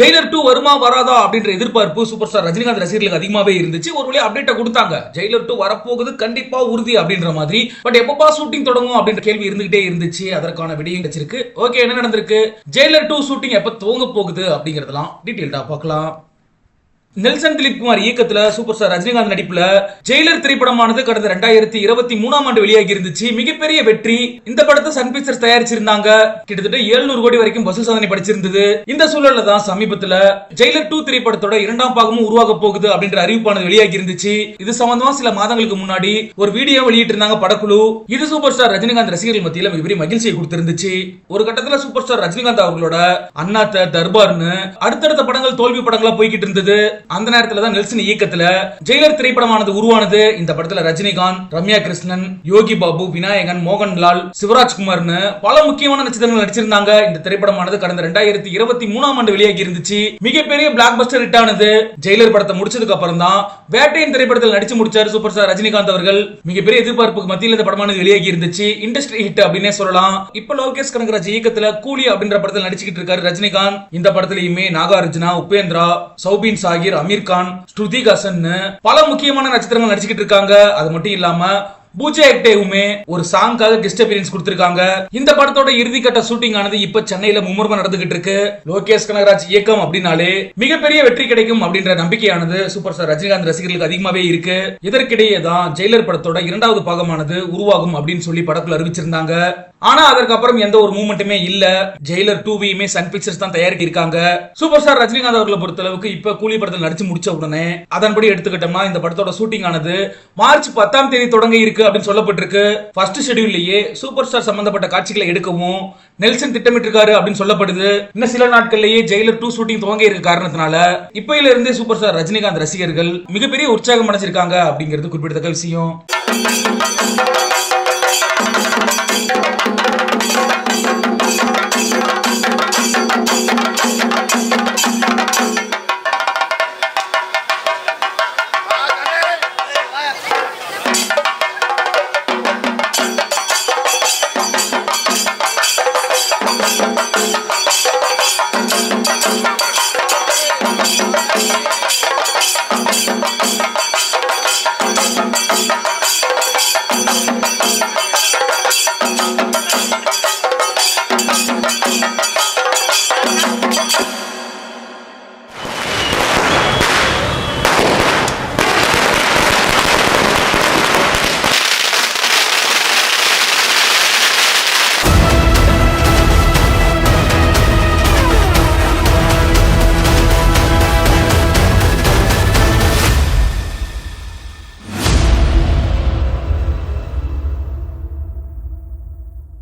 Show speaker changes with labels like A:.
A: Jailer two வருமா வராதா அப்படின்ற எதிர்பார்ப்பு சூப்பர் ஸ்டார் ரஜினிகாந்த் ரசிகர்களுக்கு அதிகமாவே இருந்துச்சு. ஒரு வழி அப்டேட்டை கொடுத்தாங்க. ஜெயிலர் டூ வரப்போகுது கண்டிப்பா உறுதி அப்படின்ற மாதிரி. பட் எப்பப்பா ஷூட்டிங் தொடங்கும் அப்படின்ற கேள்வி இருந்துகிட்டே இருந்துச்சு. அதற்கான விடையும் கிடைச்சிருக்கு. ஓகே என்ன நடந்திருக்கு? ஜெயிலர் டூ ஷூட்டிங் எப்ப துவங்க போகுது அப்படிங்கறதெல்லாம் டீட்டெயில்டா பார்க்கலாம். நெல்சன் திலீப் குமார் இயக்கத்துல சூப்பர் ஸ்டார் ரஜினிகாந்த் நடிப்புல ஜெயிலர் திரைப்படமானது கடந்த ரெண்டாயிரத்தி இருபத்தி மூணாம் ஆண்டு வெளியாகி இருந்துச்சு மிகப்பெரிய வெற்றி. இந்த படத்தை சன் பிக்சர்ஸ் தயாரிச்சிருந்தாங்க. கிட்டத்தட்ட 700 கோடி வரைக்கும் வசூல் சாதனை படிச்சிருந்தது. இந்த சூழல்ல தான் சமீபத்துல ஜெயிலர் டூ திரைப்படத்தோட இரண்டாம் பாகமும் உருவாக போகுது அப்படின்ற அறிவிப்பானது வெளியாகி இருந்துச்சு இது சம்பந்தமா சில மாதங்களுக்கு முன்னாடி ஒரு வீடியோ வெளியிட்டு இருந்தாங்க படக்குழு. இது சூப்பர் ஸ்டார் ரஜினிகாந்த் ரசிகர்கள் மத்தியில மிகப்பெரிய மகிழ்ச்சியை கொடுத்திருந்துச்சு. ஒரு கட்டத்துல சூப்பர் ஸ்டார் ரஜினிகாந்த் அவர்களோட அண்ணாத்த தர்பார்னு அடுத்தடுத்த படங்கள் தோல்வி படங்களா போய்கிட்டு இருந்தது. அந்த நேரத்துல தான் நெல்சன் இயக்கத்துல ஜெயிலர் திரைப்படமானது உருவானது. இந்த படத்துல ரஜினிகாந்த் ரம்யா கிருஷ்ணன் யோகி பாபு விநாயகன் மோகன்லால் சிவராஜ்குமார்னு பல முக்கியமான நட்சத்திரங்கள் நடிச்சிருந்தாங்க. இந்த திரைப்படமானது கடந்த ரெண்டாயிரத்தி இருபத்தி மூணாம் ஆண்டு வெளியாகி இருந்துச்சு மிகப்பெரிய பிளாக் பஸ்டர் ஹிட் ஆனது ஜெயிலர் படத்தை முடிச்சதுக்கு அப்புறம் தான் வேட்டையின் திரைப்படத்தில் நடிச்சு முடிச்சாரு சூப்பர் ஸ்டார் ரஜினிகாந்த் அவர்கள். மிகப்பெரிய எதிர்பார்ப்புக்கு மத்தியில் இந்த படமானது வெளியாகி இருந்துச்சு இண்டஸ்ட்ரி ஹிட் அப்படின்னே சொல்லலாம். இப்ப லோகேஷ் கனகராஜ் இயக்கத்துல கூலி அப்படின்ற படத்தில் நடிச்சுக்கிட்டு இருக்காரு ரஜினிகாந்த். இந்த படத்துலயுமே நாகார்ஜுனா உபேந்திரா சௌபின் நடிகர் அமீர் கான் ஸ்ருதி ஹசன் பல முக்கியமான நட்சத்திரங்கள் நடிச்சுக்கிட்டு இருக்காங்க. அது மட்டும் இல்லாம பூஜா ஹெக்டேவுமே ஒரு சாங்காக கெஸ்ட் அப்பியரன்ஸ் கொடுத்திருக்காங்க. இந்த படத்தோட இறுதிக்கட்ட ஷூட்டிங் ஆனது இப்ப சென்னையில மும்முரமா நடந்துகிட்டு இருக்கு. லோகேஷ் கனகராஜ் இயக்கம் அப்படின்னாலே மிகப்பெரிய வெற்றி கிடைக்கும் அப்படின்ற நம்பிக்கையானது சூப்பர் ஸ்டார் ரஜினிகாந்த் ரசிகர்களுக்கு அதிகமாவே இருக்கு. இதற்கிடையே தான் ஜெயிலர் படத்தோட இரண்டாவது பாகமானது உருவாகும் அப்படின்னு சொல்லி படத்துல அறிவிச்சிருந்தாங்க. ஆனா அதற்கப்புறம் எந்த ஒரு மூமெண்ட்டுமே இல்ல. ஜெயிலர் டூவியுமே சன் பிக்சர்ஸ் தான் தயாரிக்க இருக்காங்க சூப்பர் ஸ்டார் ரஜினிகாந்த் அவர்களை பொறுத்தளவுக்கு இப்ப கூலி படத்தில் நடிச்சு முடிச்ச உடனே அதன்படி எடுத்துக்கிட்டோம்னா இந்த படத்தோட ஷூட்டிங் ஆனது மார்ச் பத்தாம் தேதி தொடங்க இருக்கு அப்படின்னு சொல்லப்பட்டிருக்கு. ஃபர்ஸ்ட் ஷெட்யூல்லையே சூப்பர் ஸ்டார் சம்பந்தப்பட்ட காட்சிகளை எடுக்கவும் நெல்சன் திட்டமிட்டிருக்காரு அப்படின்னு சொல்லப்படுது. இன்னும் சில நாட்கள்லயே ஜெயிலர் டூ ஷூட்டிங் துவங்க இருக்க காரணத்தினால இப்பயில இருந்தே சூப்பர் ஸ்டார் ரஜினிகாந்த் ரசிகர்கள் மிகப்பெரிய உற்சாகம் அடைஞ்சிருக்காங்க அப்படிங்கிறது குறிப்பிடத்தக்க விஷயம்.